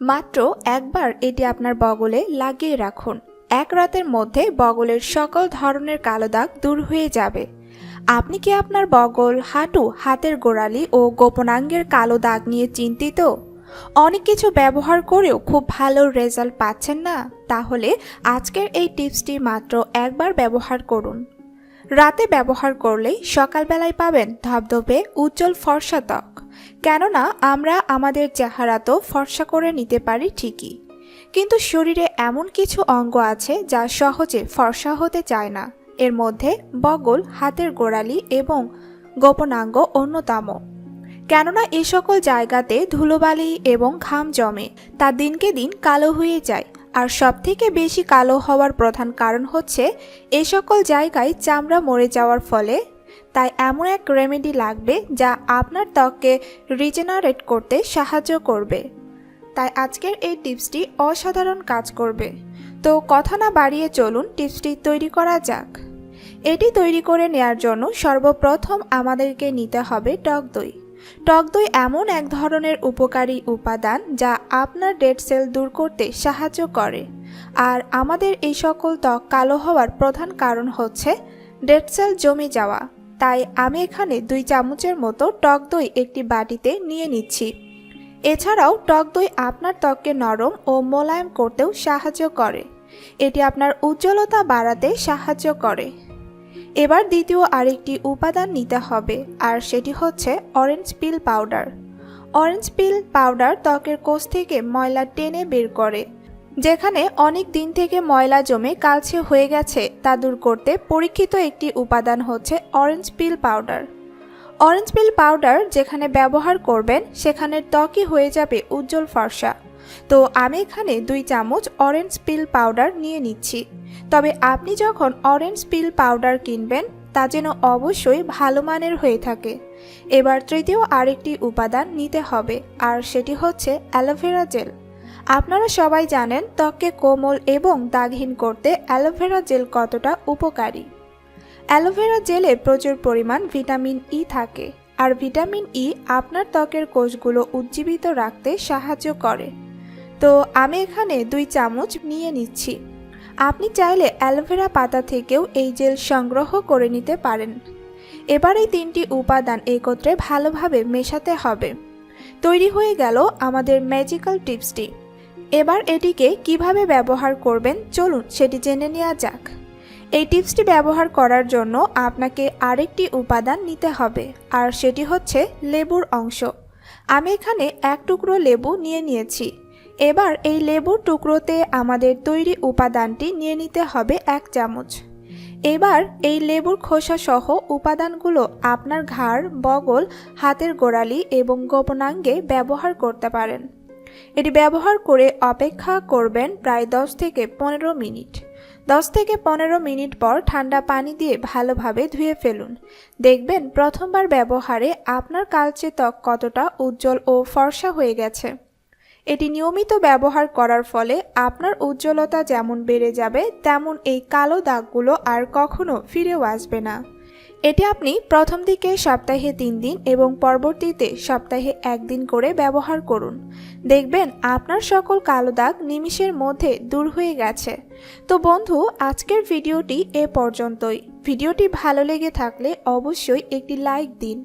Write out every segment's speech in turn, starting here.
মাত্র একবার এটি আপনার বগলে লাগিয়ে রাখুন। এক রাতের মধ্যে বগলের সকল ধরনের কালো দাগ দূর হয়ে যাবে। আপনি কি আপনার বগল, হাঁটু, হাতের গোড়ালি ও গোপনাঙ্গের কালো দাগ নিয়ে চিন্তিত? অনেক কিছু ব্যবহার করেও খুব ভালো রেজাল্ট পাচ্ছেন না? তাহলে আজকের এই টিপসটি মাত্র একবার ব্যবহার করুন। রাতে ব্যবহার করলেই সকালবেলায় পাবেন ধবধবে উজ্জ্বল ফর্সা ত্বক। কেননা আমরা আমাদের চেহারা তো ফর্সা করে নিতে পারি ঠিকই। কিন্তু শরীরে এমন কিছু অঙ্গ আছে যা সহজে ফর্সা হতে চায় না। এর মধ্যে বগল, হাতের গোড়ালি এবং গোপনাঙ্গ অন্যতম। কেননা এ সকল জায়গাতে ধুলোবালি এবং ঘাম জমে, তা দিনকে দিন কালো হয়ে যায়। আর সবথেকে বেশি কালো হওয়ার প্রধান কারণ হচ্ছে এ সকল জায়গায় চামড়া মরে যাওয়ার ফলে তাই এমন এক রেমেডি লাগবে যা আপনার ত্বককে রিজেনারেট করতে সাহায্য করবে। তাই আজকের এই টিপসটি অসাধারণ কাজ করবে। তো কথা না বাড়িয়ে চলুন টিপসটি তৈরি করা যাক। এটি তৈরি করে নেয়ার জন্য সর্বপ্রথম আমাদেরকে নিতে হবে টক দই। টক দই এমন এক ধরনের উপকারী উপাদান যা আপনার ডেড সেল দূর করতে সাহায্য করে। আর আমাদের এই সকল ত্বক কালো হওয়ার প্রধান কারণ হচ্ছে ডেড সেল জমে যাওয়া। তাই আমি এখানে দুই চামচের মতো টক দই একটি বাটিতে নিয়ে নিচ্ছি। এছাড়াও টক দই আপনার ত্বককে নরম ও মোলায়েম করতেও সাহায্য করে। এটি আপনার উজ্জ্বলতা বাড়াতে সাহায্য করে। এবার দ্বিতীয় আরেকটি উপাদান নিতে হবে, আর সেটি হচ্ছে orange peel powder orange peel powder ত্বকের কোষ থেকে ময়লা টেনে বের করে। যেখানে অনেক দিন থেকে ময়লা জমে কালচে হয়ে গেছে তা দূর করতে পরীক্ষিত একটি উপাদান হচ্ছে orange peel powder orange peel powder যেখানে ব্যবহার করবেন, সেখানে ত্বকই হয়ে যাবে উজ্জ্বল ফর্সা। তো আমি এখানে দুই চামচ অরেঞ্জ পিল পাউডার নিয়ে নিচ্ছি। তবে আপনি যখন অরেঞ্জ পিল পাউডার কিনবেন, তা যেন অবশ্যই ভালো মানের হয়ে থাকে। এবার তৃতীয় আরেকটি উপাদান নিতে হবে, আর সেটি হচ্ছে অ্যালোভেরা জেল আপনারা সবাই জানেন ত্বককে কোমল এবং দাগহীন করতে অ্যালোভেরা জেল কতটা উপকারী। অ্যালোভেরা জেলে প্রচুর পরিমাণ ভিটামিন ই থাকে, আর ভিটামিন ই আপনার ত্বকের কোষগুলো উজ্জীবিত রাখতে সাহায্য করে। তো আমি এখানে দুই চামচ নিয়ে নিচ্ছি। আপনি চাইলে অ্যালোভেরা পাতা থেকেও এই জেল সংগ্রহ করে নিতে পারেন। এবার এই তিনটি উপাদান একত্রে ভালোভাবে মেশাতে হবে। তৈরি হয়ে গেল আমাদের ম্যাজিক্যাল টিপসটি। এবার এটিকে কীভাবে ব্যবহার করবেন? চলুন সেটি জেনে নেওয়া যাক। এই টিপসটি ব্যবহার করার জন্য আপনাকে আরেকটি উপাদান নিতে হবে, আর সেটি হচ্ছে লেবুর অংশ। আমি এখানে এক টুকরো লেবু নিয়ে নিয়েছি। এবার এই লেবুর টুকরোতে আমাদের তৈরি উপাদানটি নিয়ে নিতে হবে এক চামচ। এবার এই লেবুর খোসা সহ উপাদানগুলো আপনার ঘাড়, বগল, হাতের গোড়ালি এবং গোপনাঙ্গে ব্যবহার করতে পারেন। এটি ব্যবহার করে অপেক্ষা করবেন প্রায় দশ থেকে পনেরো মিনিট। দশ থেকে পনেরো মিনিট পর ঠান্ডা পানি দিয়ে ভালোভাবে ধুয়ে ফেলুন। দেখবেন প্রথমবার ব্যবহারে আপনার কালচে ত্বক কতটা উজ্জ্বল ও ফর্সা হয়ে গেছে। এটি নিয়মিত ব্যবহার করার ফলে আপনার উজ্জ্বলতা যেমন বেড়ে যাবে, তেমন এই কালো দাগগুলো আর কখনো ফিরেও আসবে না। এটি আপনি প্রথম দিকে সপ্তাহে তিন দিন এবং পরবর্তীতে সপ্তাহে একদিন করে ব্যবহার করুন। দেখবেন আপনার সকল কালো দাগ নিমিষের মধ্যে দূর হয়ে গেছে। তো বন্ধু, আজকের ভিডিওটি এ পর্যন্তই। ভিডিওটি ভালো লেগে থাকলে অবশ্যই একটি লাইক দিন।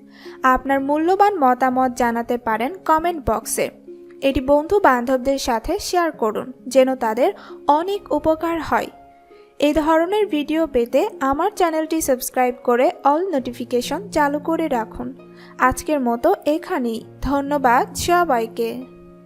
আপনার মূল্যবান মতামত জানাতে পারেন কমেন্ট বক্সে। এটি বন্ধু বান্ধবদের সাথে শেয়ার করুন, যেন তাদের অনেক উপকার হয়। এই ধরনের ভিডিও পেতে আমার চ্যানেলটি সাবস্ক্রাইব করে অল নোটিফিকেশন চালু করে রাখুন। আজকের মতো এখানেই। ধন্যবাদ সবাইকে।